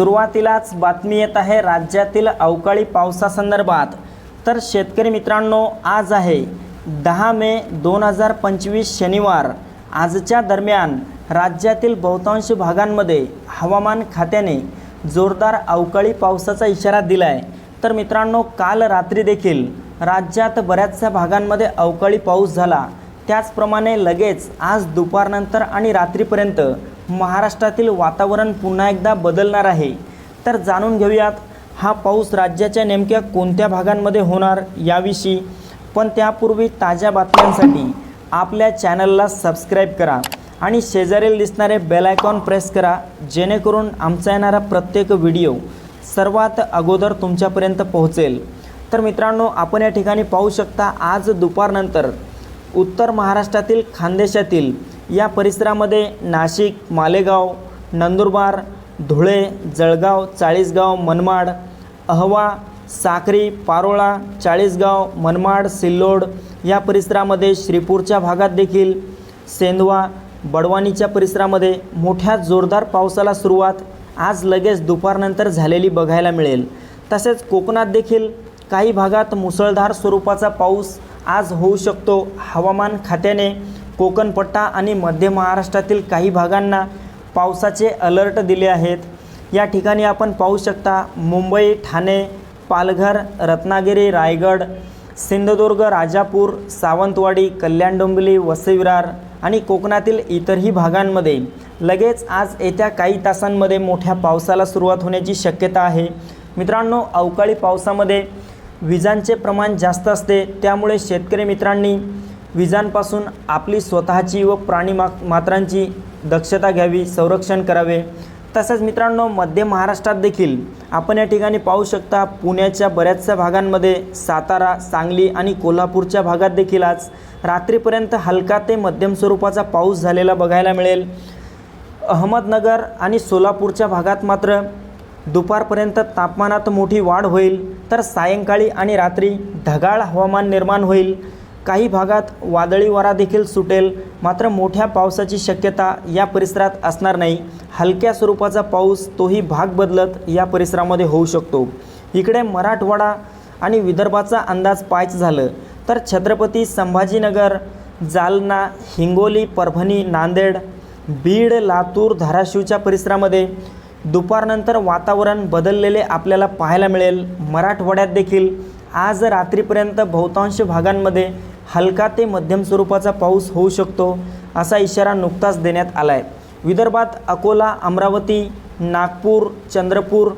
सुरुवातीलाच बातमी येत आहे राज्यातील अवकाळी पावसासंदर्भात. तर शेतकरी मित्रांनो आज आहे दहा मे दोन हजार पंचवीस शनिवार. आजच्या दरम्यान राज्यातील बहुतांश भागांमध्ये हवामान खात्याने जोरदार अवकाळी पावसाचा इशारा दिला आहे तर मित्रांनो काल रात्री देखील राज्यात बऱ्याचशा भागांमध्ये अवकाळी पाऊस झाला. त्याचप्रमाणे लगेच आज दुपारनंतर आणि रात्रीपर्यंत महाराष्ट्रातील वातावरण पुन्हा एकदा बदलणार आहे. तर जाणून घेऊयात हा पाऊस राज्याच्या नेमक्या कोणत्या भागांमध्ये होणार याविषयी. पण त्यापूर्वी ताज्या बातम्यांसाठी आपल्या चॅनलला सबस्क्राईब करा आणि शेजारील दिसणारे बेल आयकॉन प्रेस करा जेणेकरून आमचा येणारा प्रत्येक व्हिडिओ सर्वात अगोदर तुमच्यापर्यंत पोहोचेल. तर मित्रांनो आपण या ठिकाणी पाहू शकता आज दुपारनंतर उत्तर महाराष्ट्रातील खानदेशातील या परिसरामध्ये नाशिक मालेगाव नंदुरबार धुळे जळगाव चाळीसगाव मनमाड अहवा साक्री पारोळा चाळीसगाव मनमाड सिल्लोड या परिसरामध्ये श्रीपूरच्या भागात देखील सेंधवा बडवानीच्या परिसरामध्ये मोठ्या जोरदार पावसाला सुरुवात आज लगेच दुपारनंतर झालेली बघायला मिळेल. तसेच कोकणात देखील काही भागात मुसळधार स्वरूपाचा पाऊस आज होऊ शकतो. हवामान खात्याने कोकणपट्टा आणि मध्य महाराष्ट्रातील काही भागांना पावसाचे अलर्ट दिले आहेत. या ठिकाणी आपण पाहू शकता मुंबई ठाणे पालघर रत्नागिरी रायगड सिंधुदुर्ग राजापूर सावंतवाडी कल्याण डोंबिवली वसईविरार आणि कोकणातील इतरही भागांमध्ये. लगेच आज येत्या काही तासांमध्ये मोठ्या पावसाला सुरुवात होण्याची शक्यता आहे. मित्रांनो अवकाळी पावसामध्ये विजांचे प्रमाण जास्त असते. त्यामुळे शेतकरी मित्रांनी विजांपासून आपली स्वतःची व प्राणी मा मात्रांची दक्षता घ्यावी संरक्षण करावे. तसेच मित्रांनो मध्य महाराष्ट्रात देखील आपण या ठिकाणी पाहू शकता पुण्याच्या बऱ्याचशा भागांमध्ये सातारा सांगली आणि कोल्हापूरच्या भागात देखील आज रात्रीपर्यंत हलका ते मध्यम स्वरूपाचा पाऊस झालेला बघायला मिळेल. अहमदनगर आणि सोलापूरच्या भागात मात्र दुपारपर्यंत तापमानात मोठी वाढ होईल तर सायंकाळी आणि रात्री ढगाळ हवामान निर्माण होईल. काही भागात वादळी वारा देखील सुटेल. मात्र मोठ्या पावसाची शक्यता या परिसरात असणार नाही. हलक्या स्वरूपाचा पाऊस तोही भाग बदलत या परिसरामध्ये होऊ शकतो. इकडे मराठवाडा आणि विदर्भाचा अंदाज पाहायचं झालं तर छत्रपती संभाजीनगर जालना हिंगोली परभणी नांदेड बीड लातूर धाराशिवच्या परिसरामध्ये दुपारनंतर वातावरण बदललेले आपल्याला पाहायला मिळेल. मराठवाड्यात देखील आज रात्रीपर्यंत बहुतांश भागांमध्ये हलका ते मध्यम स्वरूपाचा पाऊस होऊ शकतो असा इशारा नुकताच देण्यात आला आहे विदर्भात अकोला अमरावती नागपूर चंद्रपूर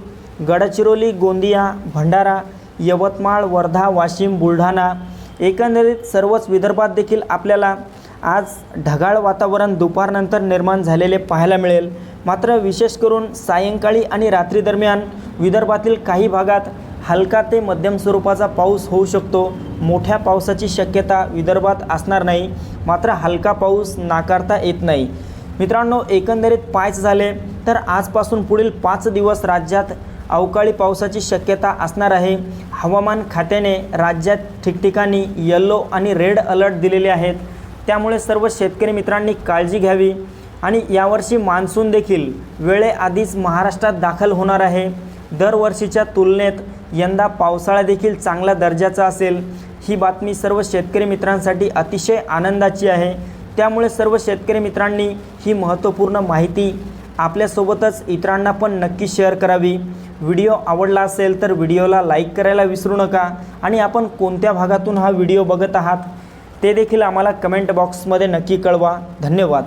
गडचिरोली गोंदिया भंडारा यवतमाळ वर्धा वाशिम बुलढाणा एकंदरीत सर्वच विदर्भात देखील आपल्याला आज ढगाळ वातावरण दुपारनंतर निर्माण झालेले पाहायला मिळेल. मात्र विशेष करून सायंकाळी आणि रात्री दरम्यान विदर्भातील काही भागात हलका ते मध्यम स्वरूपाचा पाऊस होऊ शकतो मोठ्या पावसाची शक्यता विदर्भात असणार नाही. मात्र हलका पाऊस नाकारता येत नाही. मित्रांनो एकंदरीत पाच झाले तर आजपासून पुढील पाच दिवस राज्यात अवकाळी पावसाची शक्यता असणार आहे. हवामान खात्याने राज्यात ठिकठिकाणी येल्लो आणि रेड अलर्ट दिलेले आहेत. त्यामुळे सर्व शेतकरी मित्रांनी काळजी घ्यावी आणि यावर्षी मान्सून देखील वेळेआधीच महाराष्ट्रात दाखल होणार आहे. दरवर्षीच्या तुलनेत यंदा पावसाळा देखील चांगला दर्जाचा असेल. ही बातमी सर्व शेतकरी मित्रांसाठी अतिशय आनंदाची आहे. त्यामुळे सर्व शेतकरी मित्रांनी ही महत्त्वपूर्ण माहिती आपल्यासोबतच इतरांना पण नक्की शेअर करावी. व्हिडिओ आवडला असेल तर व्हिडिओला लाईक करायला विसरू नका आणि आपण कोणत्या भागातून हा व्हिडिओ बघत आहात ते देखील आम्हाला कमेंट बॉक्समध्ये नक्की कळवा. धन्यवाद.